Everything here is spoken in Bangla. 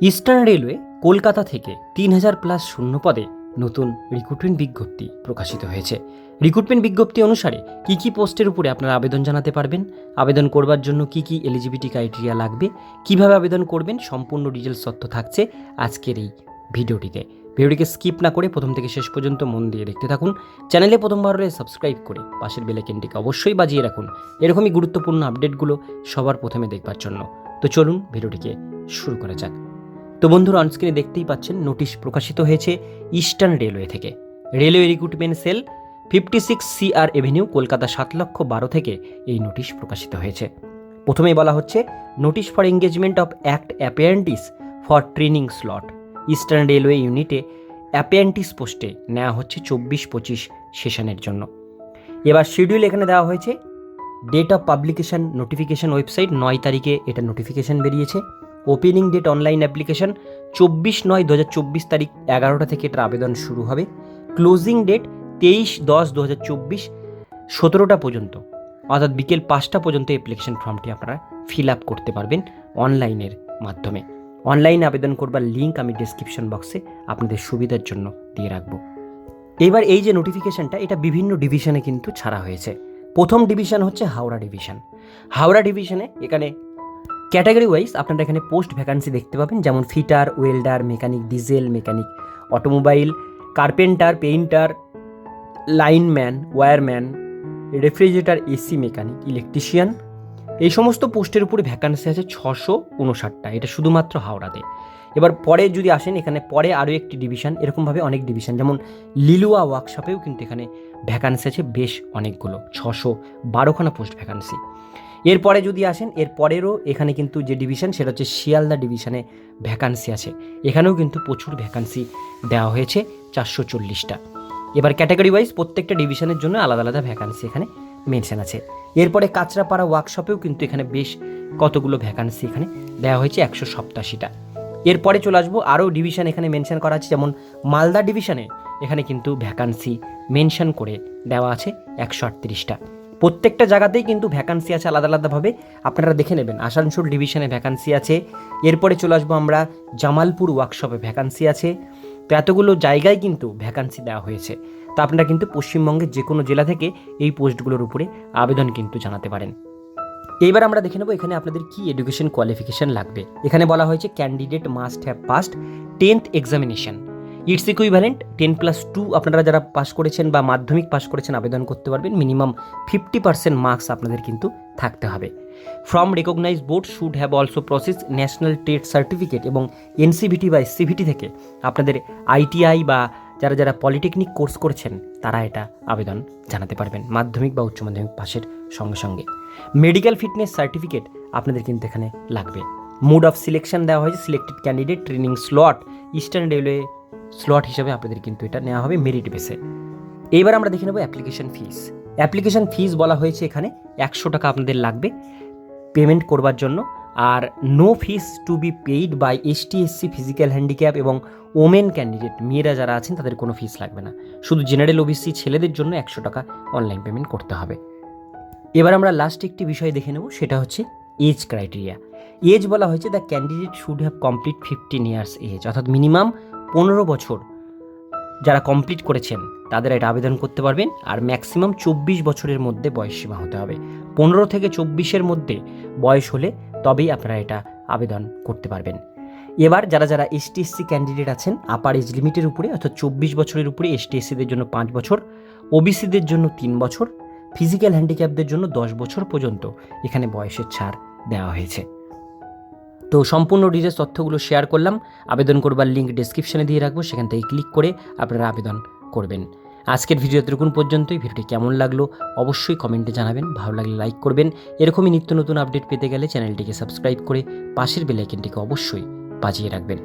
ইস্টার্ন রেলওয়ে কলকাতা থেকে তিন হাজার প্লাস শূন্য পদে নতুন রিক্রুটমেন্ট বিজ্ঞপ্তি প্রকাশিত হয়েছে। রিক্রুটমেন্ট বিজ্ঞপ্তি অনুসারে কি কি পোস্টের উপরে আপনারা আবেদন জানাতে পারবেন, আবেদন করবার জন্য কি কি এলিজিবিলিটি ক্রাইটেরিয়া লাগবে, কীভাবে আবেদন করবেন, সম্পূর্ণ ডিটেলস তথ্য থাকছে আজকের এই ভিডিওটিতে। ভিডিওটিকে স্কিপ না করে প্রথম থেকে শেষ পর্যন্ত মন দিয়ে দেখতে থাকুন। চ্যানেলে প্রথমবার হলে সাবস্ক্রাইব করে পাশের বেলাইকেনটিকে অবশ্যই বাজিয়ে রাখুন। এরকমই গুরুত্বপূর্ণ আপডেটগুলো সবার প্রথমে দেখবার জন্য। তো চলুন ভিডিওটিকে শুরু করা যাক। তো বন্ধুরা অনস্ক্রিনে দেখতেই পাচ্ছেন, নোটিশ প্রকাশিত হয়েছে ইস্টার্ন রেলওয়ে থেকে। Railway recruitment cell fifty six CR avenue Kolkata, সাত লক্ষ বারো থেকে এই নোটিশ প্রকাশিত হয়েছে। প্রথমেই বলা হচ্ছে, notice for engagement of act apprentices for training slot. Eastern railway ইউনিটে অ্যাপিয়ান্টিস পোস্টে নেওয়া হচ্ছে চব্বিশ পঁচিশ সেশনের জন্য। এবার শিডিউল এখানে দেওয়া হয়েছে date of publication notification website নয় তারিখে এটা নোটিফিকেশন বেরিয়েছে। ওপেনিং ডেট অনলাইন অ্যাপ্লিকেশন চব্বিশ নয় দু হাজার চব্বিশ তারিখ এগারোটা থেকে এটার আবেদন শুরু হবে। ক্লোজিং ডেট তেইশ দশ দু হাজার চব্বিশ সতেরোটা পর্যন্ত। অর্থাৎ বিকেল পাঁচটা পর্যন্ত অ্যাপ্লিকেশন ফর্মটি আপনারা ফিল আপ করতে পারবেন অনলাইনের মাধ্যমে। অনলাইনে আবেদন করবার লিঙ্ক আমি ডিসক্রিপশন বক্সে আপনাদের সুবিধার জন্য দিয়ে রাখব। এবার এই যে নোটিফিকেশনটা এটা বিভিন্ন ডিভিশনে কিন্তু ছাড়া হয়েছে। প্রথম ডিভিশন হচ্ছে হাওড়া ডিভিশন হাওড়া ডিভিশনে এখানে ক্যাটাগরি ওয়াইজ আপনারা এখানে পোস্ট ভ্যাকান্সি দেখতে পাবেন, যেমন fitter, welder, mechanic, diesel, mechanic, automobile, carpenter, painter, lineman wireman refrigerator, AC mechanic, electrician. এই সমস্ত পোস্টের উপরে ভ্যাকান্সি আছে ছশো উনষাটটা, এটা শুধুমাত্র হাওড়াতে। এবার পরে যদি আসেন, এখানে পরে আরও একটি ডিভিশন, এরকমভাবে অনেক ডিভিশন, যেমন লিলুয়া ওয়ার্কশপেও কিন্তু এখানে ভ্যাকান্সি আছে বেশ অনেকগুলো, ছশো বারোখানা পোস্ট ভ্যাকান্সি। এরপরে যদি আসেন, এরপরেরও এখানে কিন্তু যে ডিভিশন সেটা হচ্ছে শিয়ালদা ডিভিশনে ভ্যাকান্সি আছে। এখানেও কিন্তু প্রচুর ভ্যাকান্সি দেওয়া হয়েছে, চারশো চল্লিশটা। এবার ক্যাটাগরি ওয়াইজ প্রত্যেকটা ডিভিশনের জন্য আলাদা আলাদা ভ্যাকান্সি এখানে মেনশন আছে। এরপরে কাঁচরাপাড়া ওয়ার্কশপেও কিন্তু এখানে বেশ কতগুলো ভ্যাকান্সি এখানে দেওয়া হয়েছে, একশো সপ্তাশিটা। এরপরে চলে আসব, আরও ডিভিশন এখানে মেনশন করা আছে, যেমন মালদা ডিভিশনে এখানে কিন্তু ভ্যাকান্সি মেনশন করে দেওয়া আছে, একশো আটত্রিশটা। প্রত্যেকটা জায়গাতেই কিন্তু ভ্যাকান্সি আছে আলাদা আলাদাভাবে। আপনারা দেখে নেবেন, আসানসোল ডিভিশনে ভ্যাকান্সি আছে। এরপরে চলে আসব আমরা জামালপুর ওয়ার্কশপে ভ্যাকান্সি আছে। তো এতগুলো জায়গায় কিন্তু ভ্যাকান্সি দেওয়া হয়েছে। তো আপনারা কিন্তু পশ্চিমবঙ্গের যে কোনো জেলা থেকে এই পোস্টগুলোর উপরে আবেদন কিন্তু জানাতে পারেন। এইবার আমরা দেখে নেব এখানে আপনাদের কি এডুকেশন কোয়ালিফিকেশন লাগবে। এখানে বলা হয়েছে candidate must have passed tenth examination its equivalent ten plus two আপনারা যারা পাস করেছেন বা মাধ্যমিক পাস করেছেন আবেদন করতে পারবেন। মিনিমাম ফিফটি পার্সেন্ট মার্কস আপনাদের কিন্তু থাকতে হবে। From recognise board should have also process national trade certificate এবং এনসিভিটি বা এসসিভিটি থেকে আপনাদের আইটিআই বা যারা যারা পলিটেকনিক কোর্স করেছেন, তারা এটা আবেদন জানাতে পারবেন মাধ্যমিক বা উচ্চ মাধ্যমিক পাশের সঙ্গে সঙ্গে। মেডিকেল ফিটনেস সার্টিফিকেট আপনাদের কিন্তু এখানে লাগবে। মুড অফ সিলেকশন দেওয়া হয়েছে selected candidate training slot eastern railway slot হিসাবে আপনাদের কিন্তু এটা নেওয়া হবে মেরিট বেসে এইবার আমরা দেখে নেব অ্যাপ্লিকেশন ফিস অ্যাপ্লিকেশন ফিস বলা হয়েছে এখানে একশো টাকা আপনাদের লাগবে পেমেন্ট করবার জন্য। আর no fees to be paid by SC physical handicap এবং ওমেন ক্যান্ডিডেট মেয়েরা যারা আছেন তাদের কোনো ফিস লাগবে না। শুধু জেনারেল ওবিসি ছেলেদের জন্য একশো টাকা অনলাইন পেমেন্ট করতে হবে। এবার আমরা লাস্ট একটি বিষয় দেখে নেব, সেটা হচ্ছে এজ ক্রাইটেরিয়া এজ বলা হয়েছে the candidate should have complete fifteen years age অর্থাৎ মিনিমাম পনেরো বছর যারা কমপ্লিট করেছেন, তাদের এটা আবেদন করতে পারবেন আর ম্যাক্সিমাম চব্বিশ বছরের মধ্যে বয়সসীমা হতে হবে। পনেরো থেকে চব্বিশের মধ্যে বয়স হলে তবেই আপনারা এটা আবেদন করতে পারবেন। এবার যারা যারা এসটি এসসি ক্যান্ডিডেট আছেন আপার এজ লিমিটের উপরে অর্থাৎ চব্বিশ বছরের উপরে এসটি এসসিদের জন্য পাঁচ বছর ওবিসিদের জন্য তিন বছর ফিজিক্যাল হ্যান্ডিক্যাপদের জন্য দশ বছর পর্যন্ত এখানে বয়সের ছাড় দেওয়া হয়েছে। তো সম্পূর্ণ ডিটেলস তথ্যগুলো শেয়ার করলাম। আবেদন করবার লিঙ্ক ডিসক্রিপশানে দিয়ে রাখব, সেখান থেকে ক্লিক করে আপনারা আবেদন করবেন। আজকের ভিডিও এতটুকুন পর্যন্তই। ভিডিওটি কেমন লাগল অবশ্যই কমেন্টে জানাবেন। ভালো লাগলে লাইক করবেন। এরকমই নিত্য নতুন আপডেট পেতে গেলে চ্যানেলটিকে সাবস্ক্রাইব করে পাশের বেলাইকেনটিকে অবশ্যই বাজিয়ে রাখবেন।